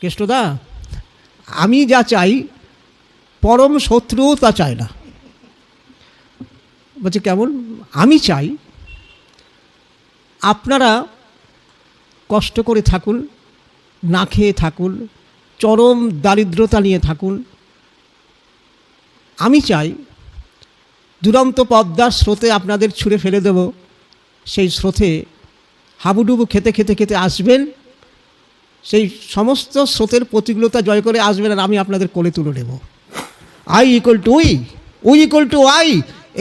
কেষ্টদা? আমি যা চাই, পরম শত্রুও তা চায় না। বলছে, কেমন? আমি চাই আপনারা কষ্ট করে থাকুন, না খেয়ে থাকুন, চরম দারিদ্রতা নিয়ে থাকুন। আমি চাই দুরন্ত পদ্মার স্রোতে আপনাদের ছুঁড়ে ফেলে দেব। সেই স্রোতে হাবুডুবু খেতে খেতে খেতে আসবেন সেই সমস্ত স্রোতের প্রতিকূলতা জয় করে আসবেন আর আমি আপনাদের কোলে তুলে নেব। I equal to we we equal to I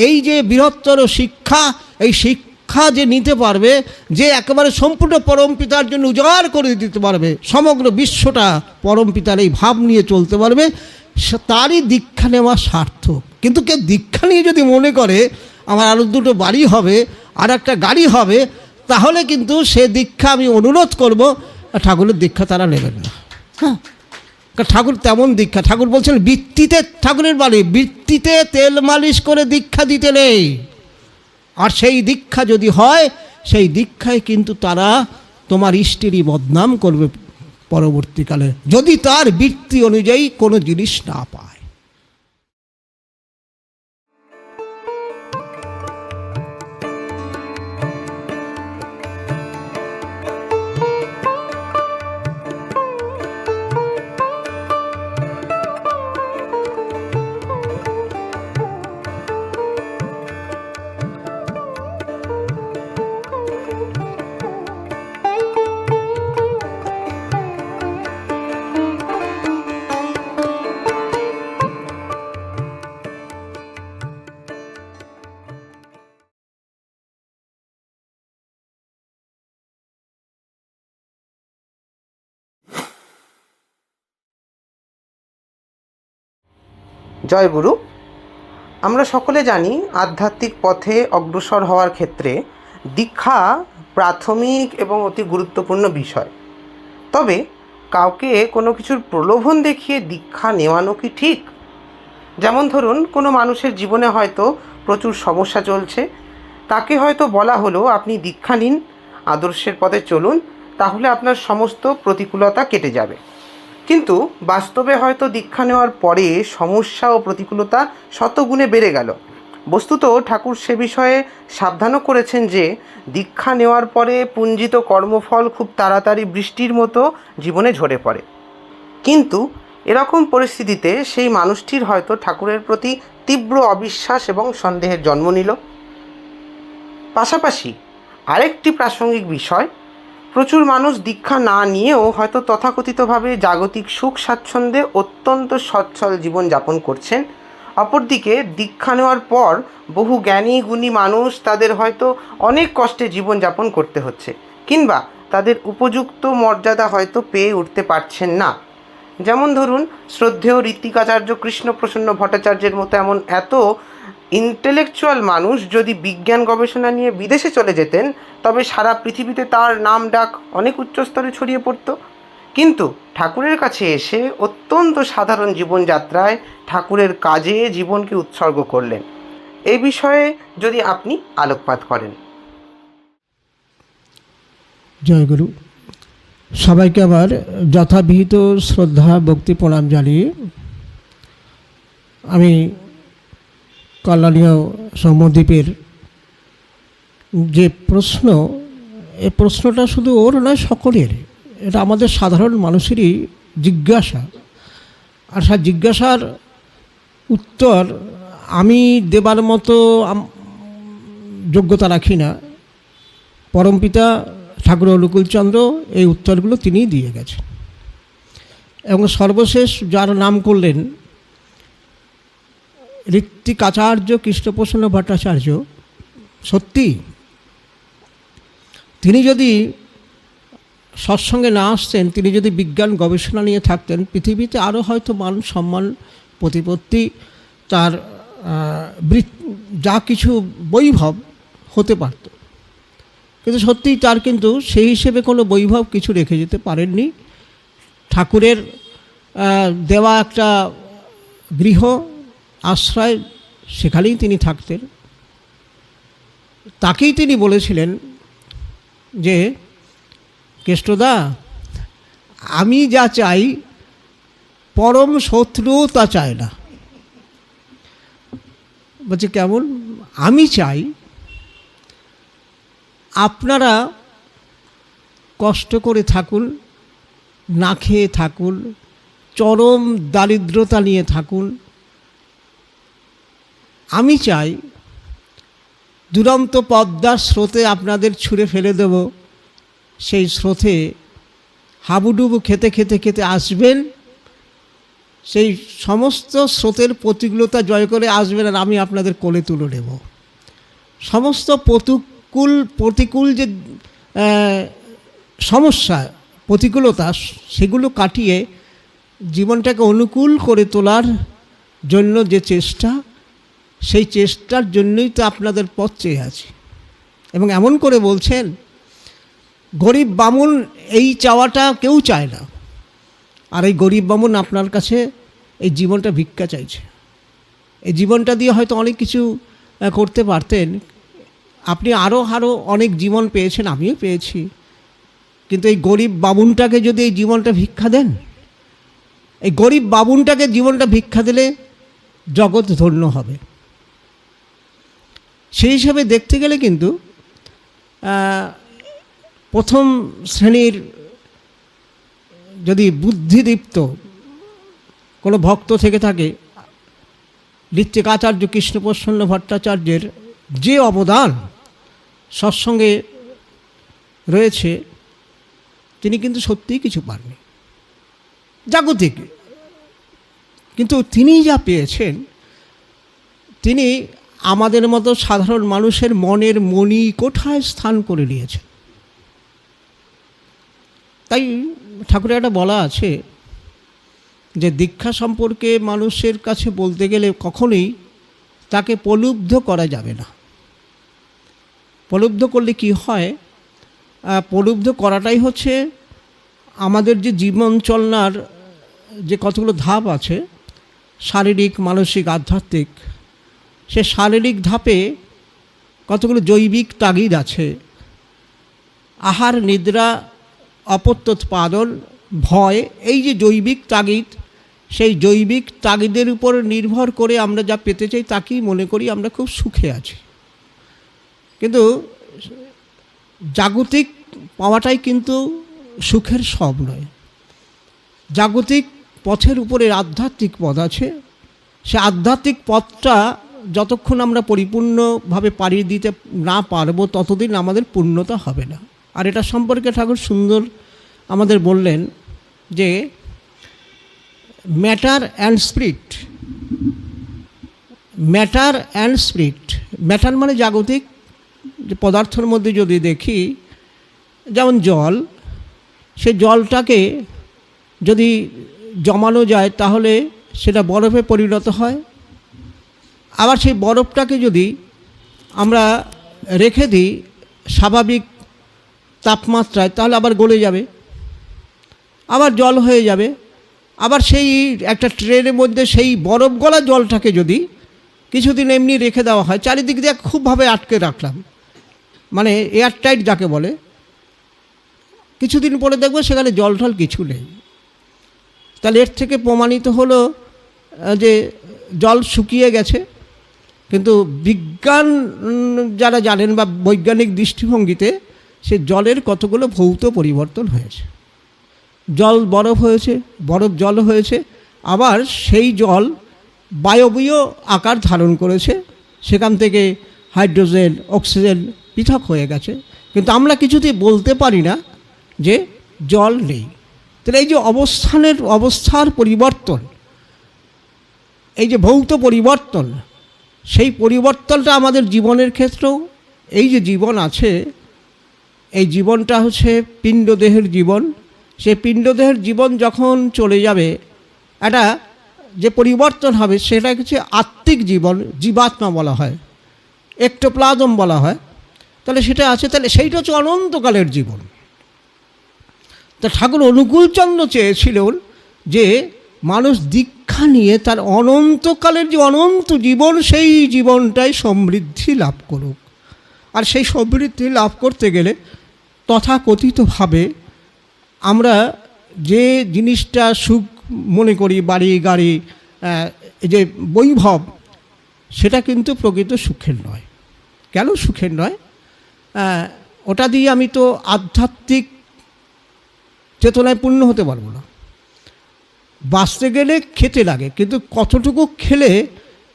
এই যে বৃহত্তর শিক্ষা, এই শিক্ষা যে নিতে পারবে, যে একেবারে সম্পূর্ণ পরম পিতার জন্য উজাড় করে দিতে পারবে, সমগ্র বিশ্বটা পরম পিতার এই ভাব নিয়ে চলতে পারবে তারই দীক্ষা নেওয়া সার্থক। কিন্তু কেউ দীক্ষা নিয়ে যদি মনে করে, আমার আরও দুটো বাড়ি হবে, আর একটা গাড়ি হবে, তাহলে কিন্তু সে দীক্ষা আমি অনুরোধ করব ঠাকুরের দীক্ষা তারা নেবেন না। হ্যাঁ। ঠাকুর তেমন দীক্ষা। ঠাকুর বলছেন, বৃত্তিতে, ঠাকুরের বাড়ি, বৃত্তিতে তেল মালিশ করে দীক্ষা দিতে নেই। আর সেই দীক্ষা যদি হয়, সেই দীক্ষায় কিন্তু তারা তোমার ইষ্টিরই বদনাম করবে পরবর্তীকালে। যদি তার বৃত্তি অনুযায়ী কোনো জিনিস না পায়। জয় গুরু। আমরা সকলে জানি আধ্যাত্মিক পথে অগ্রসর হওয়ার ক্ষেত্রে দীক্ষা প্রাথমিক এবং অতি গুরুত্বপূর্ণ বিষয়। তবে কাউকে কোনো কিছুর প্রলোভন দেখিয়ে দীক্ষা নেওয়ানো কি ঠিক? যেমন ধরুন, কোনো মানুষের জীবনে হয়তো প্রচুর সমস্যা চলছে। তাকে হয়তো বলা হলো, আপনি দীক্ষা নিন, আদর্শের পথে চলুন, তাহলে আপনার সমস্ত প্রতিকূলতা কেটে যাবে। কিন্তু বাস্তবে হয়তো দীক্ষা নেওয়ার পরে সমস্যা ও প্রতিকূলতা শতগুণে বেড়ে গেল। বস্তুত ঠাকুর সে বিষয়ে সাবধানও করেছেন যে, দীক্ষা নেওয়ার পরে পুঞ্জিত কর্মফল খুব তাড়াতাড়ি বৃষ্টির মতো জীবনে ঝরে পড়ে। কিন্তু এরকম পরিস্থিতিতে সেই মানুষটির হয়তো ঠাকুরের প্রতি তীব্র অবিশ্বাস এবং সন্দেহের জন্ম নিল। পাশাপাশি আরেকটি প্রাসঙ্গিক বিষয় প্রচুর মানুষ দীক্ষা না নিয়েও হয়তো তথাকথিতভাবে জাগতিক সুখ স্বাচ্ছন্দ্যে অত্যন্ত সচ্ছল জীবনযাপন করছেন। অপরদিকে দীক্ষা নেওয়ার পর বহু জ্ঞানী, গুণী মানুষ তাদের হয়তো অনেক কষ্টে জীবনযাপন করতে হচ্ছে, কিংবা তাদের উপযুক্ত মর্যাদা হয়তো পেয়ে উঠতে পারছেন না। যেমন ধরুন, শ্রদ্ধেয় ঋত্বিকাচার্য কৃষ্ণপ্রসন্ন ভট্টাচার্যের মতো এমন এত ইন্টেলেকচুয়াল মানুষ যদি বিজ্ঞান গবেষণা নিয়ে বিদেশে চলে যেতেন, তবে সারা পৃথিবীতে তার নাম ডাক অনেক উচ্চস্তরে ছড়িয়ে পড়তো। কিন্তু ঠাকুরের কাছে এসে অত্যন্ত সাধারণ জীবনযাত্রায় ঠাকুরের কাজে জীবনকে উৎসর্গ করলেন। এই বিষয়ে যদি আপনি আলোকপাত করেন। জয়গুরু সবাইকে আবার যথাবিহিত শ্রদ্ধা, ভক্তি, প্রণাম জানিয়ে আমি কল্যাণীয় সমদ্বীপের যে প্রশ্ন, এ প্রশ্নটা শুধু ওর নয়, সকলের। এটা আমাদের সাধারণ মানুষেরই জিজ্ঞাসা। আর সে জিজ্ঞাসার উত্তর আমি দেবার মতো যোগ্যতা রাখি না। পরমপিতা ঠাকুর অনুকূলচন্দ্র এই উত্তরগুলো তিনিই দিয়ে গেছেন। এবং সর্বশেষ যার নাম করলেন ঋত্বিক আচার্য, কৃষ্ণপ্রসন্ন ভট্টাচার্য, সত্যি, তিনি যদি সৎসঙ্গে না আসতেন, তিনি যদি বিজ্ঞান গবেষণা নিয়ে থাকতেন, পৃথিবীতে আরও হয়তো মান সম্মান, প্রতিপত্তি, তার যা কিছু বৈভব হতে পারত। কিন্তু সত্যিই তার কিন্তু সেই হিসেবে কোনো বৈভব কিছু রেখে যেতে পারেননি। ঠাকুরের দেওয়া একটা গৃহ আশ্রয় সেখানেই তিনি থাকতেন। তাকেই তিনি বলেছিলেন যে, কেষ্টদা, আমি যা চাই, পরম শত্রুও তা চায় না। বলছে, কেমন? আমি চাই, আপনারা কষ্ট করে থাকুন, না খেয়ে থাকুন, চরম দারিদ্রতা নিয়ে থাকুন আমি চাই দুরন্ত পদ্মার স্রোতে আপনাদের ছুঁড়ে ফেলে দেব। সেই স্রোতে হাবুডুবু খেতে খেতে খেতে আসবেন। সেই সমস্ত স্রোতের প্রতিকূলতা জয় করে আসবেন আর আমি আপনাদের কোলে তুলে নেব। সমস্ত প্রতিকূল প্রতিকূল যে সমস্যা, প্রতিকূলতা, সেগুলো কাটিয়ে জীবনটাকে অনুকূল করে তোলার জন্য যে চেষ্টা সেই চেষ্টার জন্যই তো আপনাদের পথ চেয়ে আছে। এবং এমন করে বলছেন, গরিব বামুন এই চাওয়াটা কেউ চায় না। আর এই গরিব বামুন আপনার কাছে এই জীবনটা ভিক্ষা চাইছে। এই জীবনটা দিয়ে হয়তো অনেক কিছু করতে পারতেন। আপনি আরও আরও অনেক জীবন পেয়েছেন, আমিও পেয়েছি। কিন্তু এই গরিব বাবুনটাকে যদি এই জীবনটা ভিক্ষা দেন, এই গরিব বাবুনটাকে জীবনটা ভিক্ষা দিলে জগৎ ধন্য হবে। সেই হিসাবে দেখতে গেলে কিন্তু প্রথম শ্রেণির যদি বুদ্ধিদীপ্ত কোনো ভক্ত থেকে থাকে, ঋত্বিকাচার্য কৃষ্ণপ্রসন্ন ভট্টাচার্যের যে অবদান সৎসঙ্গে রয়েছে, তিনি কিন্তু সত্যিই কিছু পাননি। জাগতিক। কিন্তু তিনি যা পেয়েছেন, তিনি আমাদের মতো সাধারণ মানুষের মনের মণি কোঠায় স্থান করে নিয়েছে? তাই ঠাকুরের একটা বলা আছে যে দীক্ষা সম্পর্কে মানুষের কাছে বলতে গেলে কখনোই তাকে প্রলুব্ধ করা যাবে না। প্রলুব্ধ করলে কি হয়? প্রলুব্ধ করাটাই হচ্ছে আমাদের যে জীবন চলনার যে কতগুলো ধাপ আছে, শারীরিক, মানসিক, আধ্যাত্মিক সে শারীরিক ধাপে কতগুলো জৈবিক তাগিদ আছে? আহার, নিদ্রা, অপত্যোৎপাদন, ভয়, এই যে জৈবিক তাগিদ, সেই জৈবিক তাগিদের উপর নির্ভর করে আমরা যা পেতে চাই তাকেই মনে করি আমরা খুব সুখে আছি। কিন্তু জাগতিক পাওয়াটাই কিন্তু সুখের সব নয়। জাগতিক পথের উপরে আধ্যাত্মিক পথ আছে। সে আধ্যাত্মিক পথটা যতক্ষণ আমরা পরিপূর্ণভাবে পাড়ি দিতে না পারব, ততদিন আমাদের পূর্ণতা হবে না। আর এটা সম্পর্কে ঠাকুর সুন্দর আমাদের বললেন যে matter and spirit matter and spirit matter মানে জাগতিক যে পদার্থের মধ্যে যদি দেখি, যেমন জল, সে জলটাকে যদি জমানো যায় তাহলে সেটা বরফে পরিণত হয় আবার সেই বরফটাকে যদি আমরা রেখে দিই স্বাভাবিক তাপমাত্রায়, তাহলে আবার গলে যাবে, আবার জল হয়ে যাবে। আবার সেই একটা ট্রেনের মধ্যে সেই বরফ গলা জলটাকে যদি কিছুদিন এমনি রেখে দেওয়া হয়, চারিদিক দিয়ে খুবভাবে আটকে রাখলাম। মানে এয়ারটাইট যাকে বলে, কিছুদিন পরে দেখব সেখানে জল টল কিছু নেই। তাহলে এর থেকে প্রমাণিত হলো যে জল শুকিয়ে গেছে কিন্তু বিজ্ঞান যারা জানেন বা বৈজ্ঞানিক দৃষ্টিভঙ্গিতে, সে জলের কতগুলো ভৌত পরিবর্তন হয়েছে। জল বরফ হয়েছে, বরফ জল হয়েছে, আবার সেই জল বায়বীয় আকার ধারণ করেছে, সেখান থেকে হাইড্রোজেন, অক্সিজেন পৃথক হয়ে গেছে। কিন্তু আমরা কিছুতেই বলতে পারি না যে জল নেই। তাহলে এই যে অবস্থানের, অবস্থার পরিবর্তন, এই যে ভৌত পরিবর্তন সেই পরিবর্তনটা আমাদের জীবনের ক্ষেত্রেও, এই যে জীবন আছে, এই জীবনটা হচ্ছে পিণ্ডদেহের জীবন। সেই পিণ্ডদেহের জীবন যখন চলে যাবে, একটা যে পরিবর্তন হবে সেটা হচ্ছে আত্মিক জীবন, জীবাত্মা বলা হয়, একটোপ্লাজম বলা হয়। তাহলে সেটা আছে, তাহলে সেইটা হচ্ছে অনন্তকালের জীবন। তা ঠাকুর অনুকূলচন্দ্র চেয়েছিলেন যে মানুষ দীক্ষা নিয়ে তার অনন্তকালের যে অনন্ত জীবন, সেই জীবনটাই সমৃদ্ধি লাভ করুক। আর সেই সমৃদ্ধি লাভ করতে গেলে তথাকথিতভাবে আমরা যে জিনিসটা সুখ মনে করি, বাড়ি, গাড়ি যে বৈভব, সেটা কিন্তু প্রকৃত সুখের নয়। কেন সুখের নয়? ওটা দিয়ে আমি তো আধ্যাত্মিক চেতনায় পূর্ণ হতে পারব না। বাঁচতে গেলে খেতে লাগে, কিন্তু কতটুকু খেলে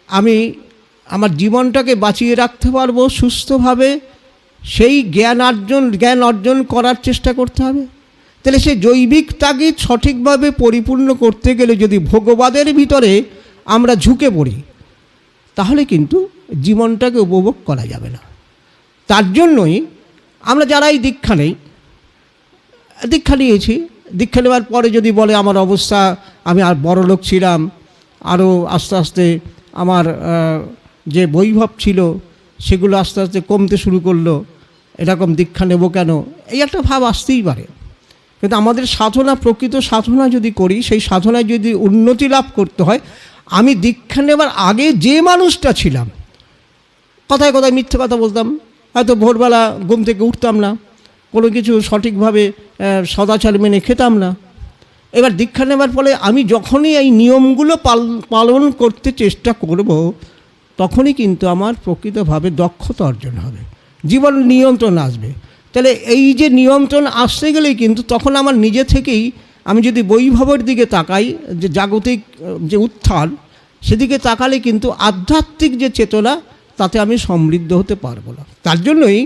আমি আমার জীবনটাকে বাঁচিয়ে রাখতে পারব সুস্থভাবে, সেই জ্ঞান অর্জন জ্ঞান অর্জন করার চেষ্টা করতে হবে। তাহলে সে জৈবিক তাগিদ সঠিকভাবে পরিপূর্ণ করতে গেলে যদি ভোগবাদের ভিতরে আমরা ঝুঁকে পড়ি, তাহলে কিন্তু জীবনটাকে উপভোগ করা যাবে না। তার জন্যই আমরা যারাই দীক্ষা নেই, দীক্ষা নিয়েছি দীক্ষা নেওয়ার পরে যদি বলে আমার অবস্থা, আমি আর বড় লোক ছিলাম আরও আস্তে আস্তে আমার যে বৈভব ছিল, সেগুলো আস্তে আস্তে কমতে শুরু করল, এরকম দীক্ষা নেব কেন? এই একটা ভাব আসতেই পারে। কিন্তু আমাদের সাধনা, প্রকৃত সাধনা যদি করি, সেই সাধনায় যদি উন্নতি লাভ করতে হয়, আমি দীক্ষা নেবার আগে যে মানুষটা ছিলাম, কথায় কথায় মিথ্যে কথা বলতাম, হয়তো ভোরবেলা ঘুম থেকে উঠতাম না। কোনো কিছু সঠিকভাবে সদাচার মেনে খেতাম না। এবার দীক্ষা নেবার ফলে আমি যখনই এই নিয়মগুলো পালন করতে চেষ্টা করব, তখনই কিন্তু আমার প্রকৃতভাবে দক্ষতা অর্জন হবে। জীবন নিয়ন্ত্রণ আসবে। তাহলে এই যে নিয়ন্ত্রণ আসতে গেলে কিন্তু তখন আমার নিজে থেকেই আমি যদি বৈভবের দিকে তাকাই, যে জাগতিক, যে উত্থান, সেদিকে তাকালে কিন্তু আধ্যাত্মিক যে চেতনা, তাতে আমি সমৃদ্ধ হতে পারব না। তার জন্যই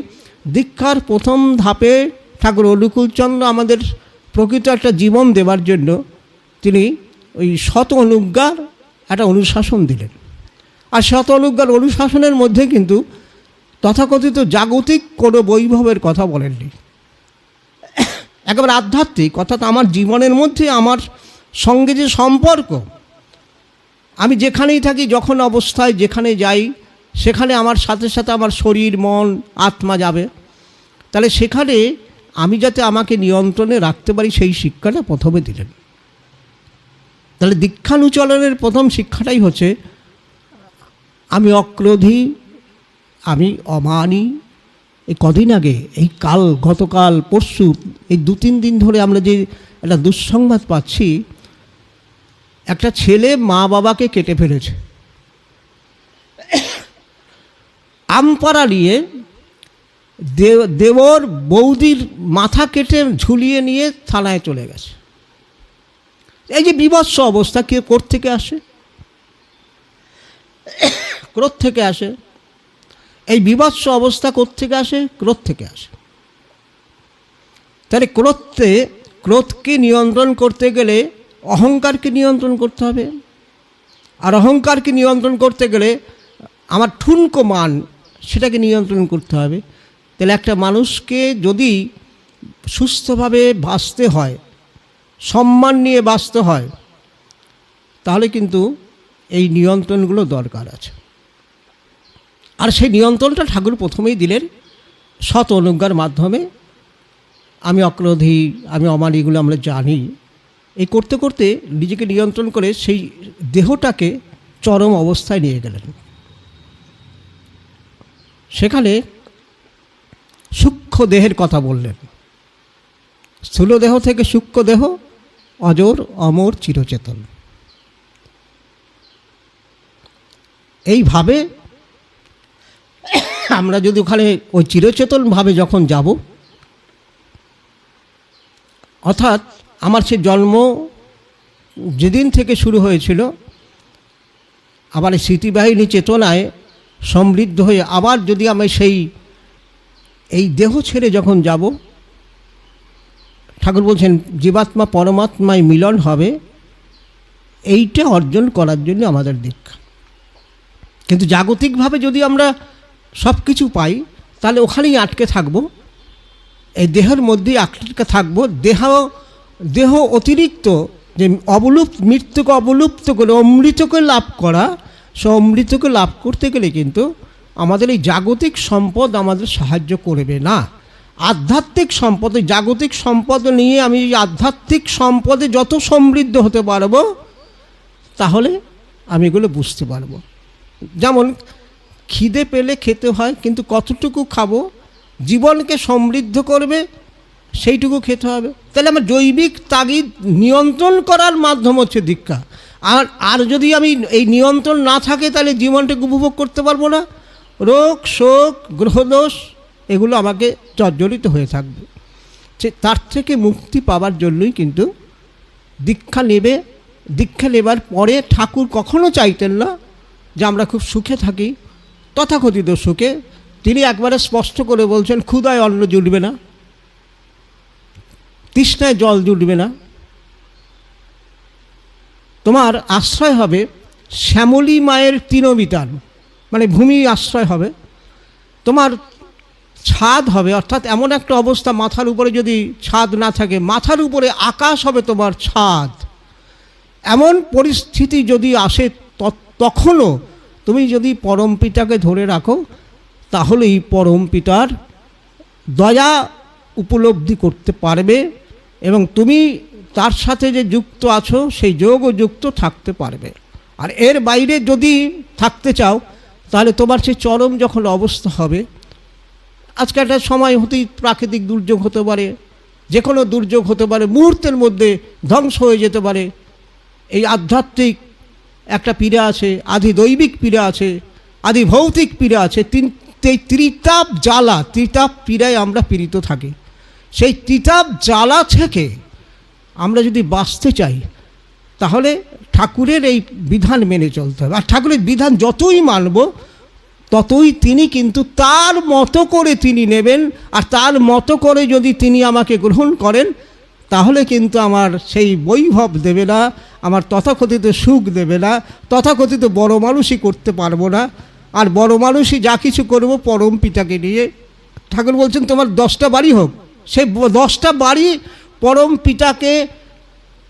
দীক্ষার প্রথম ধাপে ঠাকুর অনুকূলচন্দ্র আমাদের প্রকৃত একটা জীবন দেওয়ার জন্য তিনি ওই শত অনুজ্ঞার একটা অনুশাসন দিলেন। আর শত অনুজ্ঞার অনুশাসনের মধ্যে কিন্তু তথাকথিত জাগতিক কোনো বৈভবের কথা বলেননি। একেবারে আধ্যাত্মিক, অর্থাৎ আমার জীবনের মধ্যে আমার সঙ্গে যে সম্পর্ক, আমি যেখানেই থাকি, যখন অবস্থায় যেখানে যাই, সেখানে আমার সাথে সাথে আমার শরীর, মন, আত্মা যাবে। তাহলে সেখানে আমি যাতে আমাকে নিয়ন্ত্রণে রাখতে পারি সেই শিক্ষাটা প্রথমে দিলেন। তাহলে দীক্ষানুচলনের প্রথম শিক্ষাটাই হচ্ছে, আমি অক্রোধী, আমি অমানি। এই কদিন আগে, এই কাল, গতকাল, পরশু, এই দু তিন দিন ধরে আমরা যে একটা দুঃসংবাদ পাচ্ছি, একটা ছেলে মা বাবাকে কেটে ফেলেছে। আমপাড়া নিয়ে দেব দেবর বৌদির মাথা কেটে ঝুলিয়ে নিয়ে থানায় চলে গেছে। এই যে বিভৎস অবস্থা, কে কোর্ট থেকে আসে? ক্রোধ থেকে আসে। এই বিভৎস অবস্থা থেকে আসে? ক্রোধ থেকে আসে। তাহলে ক্রোধতে ক্রোধকে নিয়ন্ত্রণ করতে গেলে অহংকারকে নিয়ন্ত্রণ করতে হবে। আর অহংকারকে নিয়ন্ত্রণ করতে গেলে আমার ঠুনকো মান, সেটাকে নিয়ন্ত্রণ করতে হবে। তাহলে একটা মানুষকে যদি সুস্থভাবে বাঁচতে হয়, সম্মান নিয়ে বাঁচতে হয়, তাহলে কিন্তু এই নিয়ন্ত্রণগুলো দরকার আছে। আর সেই নিয়ন্ত্রণটা ঠাকুর প্রথমেই দিলেন সৎ অনুজ্ঞার মাধ্যমে। আমি অক্রোধী, আমি অমান এগুলো আমরা জানি। এই করতে করতে নিজেকে নিয়ন্ত্রণ করে সেই দেহটাকে চরম অবস্থায় নিয়ে গেলেন। সেখানে সূক্ষ্ম দেহের কথা বললেন। স্থূল দেহ থেকে সূক্ষ্ম দেহ, অজর, অমর, চিরচেতন। এইভাবে আমরা যদি ওখানে ওই চিরচেতনভাবে যখন যাব, অর্থাৎ আমার সে জন্ম যেদিন থেকে শুরু হয়েছিল, আবার স্মৃতিবাহিনী চেতনায় সমৃদ্ধ হয়ে আবার যদি আমি সেই এই দেহ ছেড়ে যখন যাব, ঠাকুর বলছেন, জীবাত্মা পরমাত্মায় মিলন হবে, এইটা অর্জন করার জন্য আমাদের দীক্ষা। কিন্তু জাগতিকভাবে যদি আমরা সব কিছু পাই, তাহলে ওখানেই আটকে থাকব, এই দেহের মধ্যেই আটকে থাকব। দেহ দেহ অতিরিক্ত যে অবলুপ মৃত্যুকে অবলুপ্ত করে অমৃতকে লাভ করা, সে অমৃতকে লাভ করতে গেলে কিন্তু আমাদের এই জাগতিক সম্পদ আমাদের সাহায্য করবে না। আধ্যাত্মিক সম্পদ জাগতিক সম্পদ নিয়ে আমি আধ্যাত্মিক সম্পদে যত সমৃদ্ধ হতে পারব, তাহলে আমি এগুলো বুঝতে পারব। যেমন খিদে পেলে খেতে হয়, কিন্তু কতটুকু খাব, জীবনকে সমৃদ্ধ করবে, সেইটুকু খেতে হবে। তাহলে আমার জৈবিক তাগিদ নিয়ন্ত্রণ করার মাধ্যম হচ্ছে দীক্ষা। আর আর যদি আমি এই নিয়ন্ত্রণ না থাকে, তাহলে জীবনটাকে উপভোগ করতে পারব না। রোগ, শোক, গ্রহদোষ, এগুলো আমাকে জর্জরিত হয়ে থাকবে। সে তার থেকে মুক্তি পাওয়ার জন্যই কিন্তু দীক্ষা নেবে। দীক্ষা নেবার পরে ঠাকুর কখনো চাইতেন না যে আমরা খুব সুখে থাকি। তথাকথিত সুখে তিনি একবারে স্পষ্ট করে বলছেন ক্ষুদায় অন্ন জুটবে না, তৃষ্ণায় জল জুটবে না। তোমার আশ্রয় হবে শ্যামলী মায়ের তৃণবিতান। মানে ভূমি আশ্রয় হবে, তোমার ছাদ হবে, অর্থাৎ এমন একটা অবস্থা মাথার উপরে যদি ছাদ না থাকে, মাথার উপরে আকাশ হবে তোমার ছাদ। এমন পরিস্থিতি যদি আসে তখনও তুমি যদি পরম পিতাকে ধরে রাখো, তাহলেই পরম পিতার দয়া উপলব্ধি করতে পারবে এবং তুমি তার সাথে যে যুক্ত আছো, সেই যোগও যুক্ত থাকতে পারবে। আর এর বাইরে যদি থাকতে চাও তাহলে তোমার সেই চরম যখন অবস্থা হবে, আজকে একটা সময় হতেই প্রাকৃতিক দুর্যোগ হতে পারে যে কোনো দুর্যোগ হতে পারে, মুহূর্তের মধ্যে ধ্বংস হয়ে যেতে পারে। এই আধ্যাত্মিক একটা পীড়া আছে, আদি দৈবিক পীড়া আছে, আদি ভৌতিক পীড়া আছে, তিন, এই ত্রিতাপ জ্বালা ত্রিতাপ পীড়ায় আমরা পীড়িত থাকি। সেই ত্রিতাপ জ্বালা থেকে আমরা যদি বাঁচতে চাই তাহলে ঠাকুরের এই বিধান মেনে চলতে হবে। আর ঠাকুরের বিধান যতই মানব, ততই তিনি কিন্তু তার মতো করে তিনি নেবেন। আর তার মতো করে যদি তিনি আমাকে গ্রহণ করেন, তাহলে কিন্তু আমার সেই বৈভব দেবে না, আমার তথাকথিত সুখ দেবে না, তথাকথিত বড় মানুষই করতে পারব না। আর বড় মানুষই যা কিছু করব পরম পিতাকে নিয়ে। ঠাকুর বলছেন, তোমার দশটা বাড়ি হোক। ব- দশটা বাড়ি পরম পিতাকে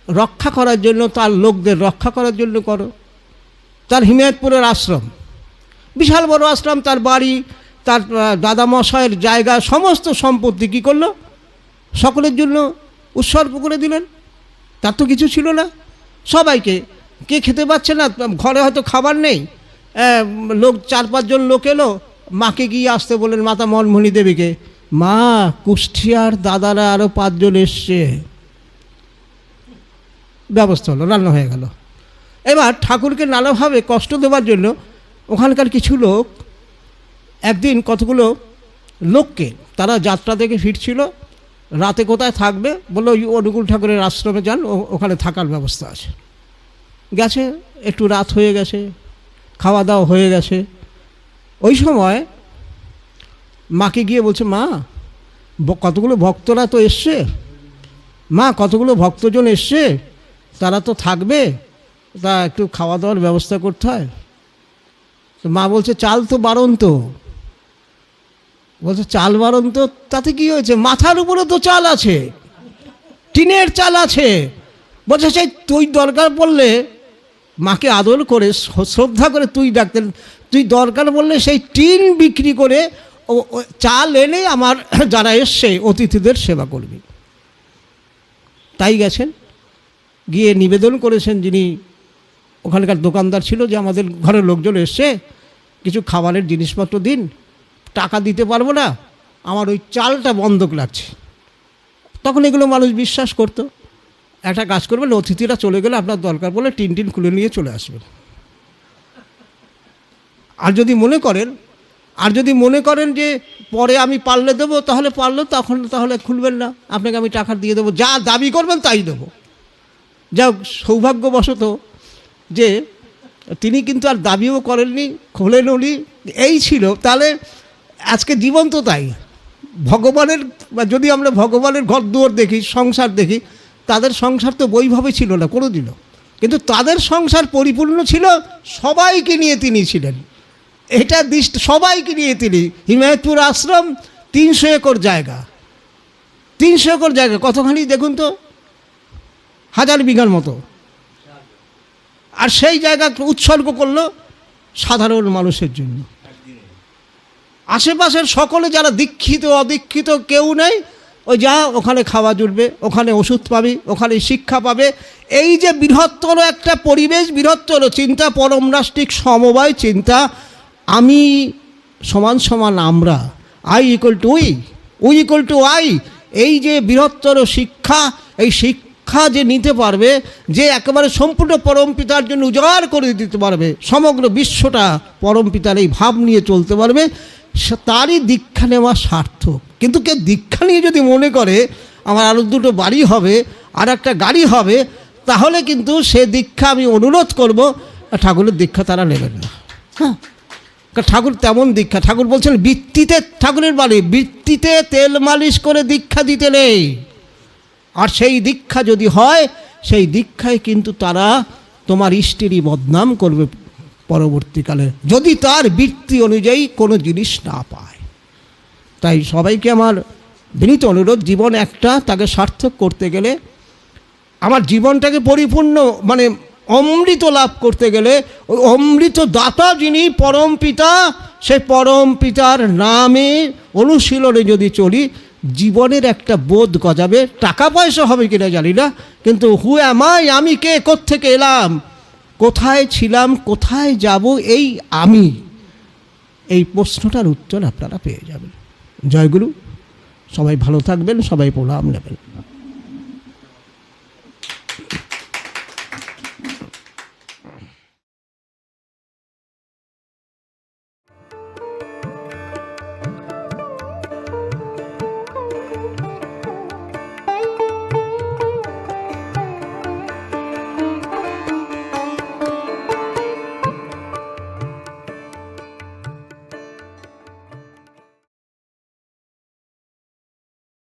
রক্ষা করার জন্য, তার লোকদের রক্ষা করার জন্য করো। তার হিমায়তপুরের আশ্রম, বিশাল বড় আশ্রম, তার বাড়ি, তার দাদামশায়ের জায়গা, সমস্ত সম্পত্তি কী করল? সকলের জন্য উৎসর্গ করে দিলেন। তার তো কিছু ছিল না। সবাইকে, কে খেতে পাচ্ছে না? ঘরে হয়তো খাবার নেই। লোক, চার পাঁচজন লোক এলো। মাকে গিয়ে আসতে বললেন, মাতা মনমণি দেবীকে, মা, কুষ্টিয়ার দাদারা আরও পাঁচজন এসছে। ব্যবস্থা হলো, রান্না হয়ে গেল। এবার ঠাকুরকে নানাভাবে কষ্ট দেওয়ার জন্য ওখানকার কিছু লোক একদিন কতগুলো লোককে তারা যাত্রা থেকে ফিরছিল, রাতে কোথায় থাকবে? বলল অনুকূল ঠাকুরের আশ্রমে যান ওখানে থাকার ব্যবস্থা আছে। গেছে, একটু রাত হয়ে গেছে, খাওয়া দাওয়া হয়ে গেছে। ওই সময় মাকে গিয়ে বলছে, মা কতগুলো ভক্তরা তো এসছে? মা, কতগুলো ভক্তজন এসছে? তারা তো থাকবে, তা একটু খাওয়া দাওয়ার ব্যবস্থা করতে হয়। তো মা বলছে, চাল তো বারণ তো বলছে, চাল বারণ তো তাতে কি হয়েছে? মাথার উপরে তো চাল আছে, টিনের চাল আছে। বলছে, সেই তুই দরকার পড়লে মাকে আদর করে, শ্রদ্ধা করে তুই ডাকতেন তুই দরকার বললে সেই টিন বিক্রি করে ও, চাল এনে আমার যারা এসছে, অতিথিদের সেবা করবি। তাই গেছেন। গিয়ে নিবেদন করেছেন যিনি ওখানকার দোকানদার ছিল যে আমাদের ঘরের লোকজন এসছে, কিছু খাবারের জিনিসপত্র দিন, টাকা দিতে পারব না, আমার ওই চালটা বন্ধক লাগছে। তখন এগুলো মানুষ বিশ্বাস করতো। একটা কাজ করবেন অতিথিরা চলে গেলে আপনার দরকার বলে টিন টিন খুলে নিয়ে চলে আসবেন। আর যদি মনে করেন, আর যদি মনে করেন যে পরে আমি পারলে দেবো, তাহলে পারল তখন তাহলে খুলবেন না। আপনাকে আমি টাকা দিয়ে দেবো, যা দাবি করবেন তাই দেবো। যাক, সৌভাগ্যবশত যে তিনি কিন্তু আর দাবিও করেননি, খোলেন উনি, এই ছিল। তাহলে আজকে জীবন তো তাই। ভগবানের যদি আমরা ভগবানের ঘর দুয়ার দেখি, সংসার দেখি, তাদের সংসার তো বৈভাবে ছিল না কোনো দিনও কিন্তু তাদের সংসার পরিপূর্ণ ছিল, সবাইকে নিয়ে তিনি ছিলেন। এটা দৃষ্ট, সবাইকে নিয়ে তিনি। হিমায়তপুর আশ্রম তিনশো একর জায়গা। তিনশো একর জায়গা। কতখানি দেখুন তো হাজার বিঘার মতো। আর সেই জায়গা উৎসর্গ করল সাধারণ মানুষের জন্য। আশেপাশের সকলে যারা দীক্ষিত, অদীক্ষিত কেউ নেই, ওই যা ওখানে খাওয়া জুটবে, ওখানে ওষুধ পাবি, ওখানে শিক্ষা পাবে। এই যে বৃহত্তর একটা পরিবেশ, বৃহত্তর চিন্তা পরম রাষ্ট্রিক সমবায় চিন্তা, আমি সমান সমান আমরা I equal to we we equal to I এই যে বৃহত্তর শিক্ষা, এই শিক্ষা যে নিতে পারবে, যে একেবারে সম্পূর্ণ পরম পিতার জন্য উজাড় করে দিতে পারবে, সমগ্র বিশ্বটা পরম পিতার এই ভাব নিয়ে চলতে পারবে তারই দীক্ষা নেওয়া সার্থক। কিন্তু কে দীক্ষা নিয়ে যদি মনে করে, আমার আরও দুটো বাড়ি হবে, আর একটা গাড়ি হবে, তাহলে কিন্তু সে দীক্ষা আমি অনুরোধ করব ঠাকুরের দীক্ষা তারা নেবেন না। হ্যাঁ। ঠাকুর তেমন দীক্ষা। ঠাকুর বলছেন, বৃত্তিতে, ঠাকুরের বাড়ি, বৃত্তিতে তেল মালিশ করে দীক্ষা দিতে নেই। আর সেই দীক্ষা যদি হয়, সেই দীক্ষায় কিন্তু তারা তোমার ইষ্টেরই বদনাম করবে পরবর্তীকালে, যদি তার বৃত্তি অনুযায়ী কোনো জিনিস না পায়। তাই সবাইকে আমার বিনীত অনুরোধ, জীবন একটা, তাকে সার্থক করতে গেলে, আমার জীবনটাকে পরিপূর্ণ মানে অমৃত লাভ করতে গেলে, ওই অমৃত দাতা যিনি পরম পিতা সেই পরম পিতার নামে অনুশীলনে যদি চলি জীবনের একটা বোধ গজাবে। টাকা পয়সা হবে কিনা জানি না, কিন্তু হু আমায় আমি কে? কোত্থেকে এলাম? কোথায় ছিলাম? কোথায় যাব? এই আমি। এই প্রশ্নটার উত্তর আপনারা পেয়ে যাবেন। জয়গুরু, সবাই ভালো থাকবেন, সবাই প্রণাম নেবেন।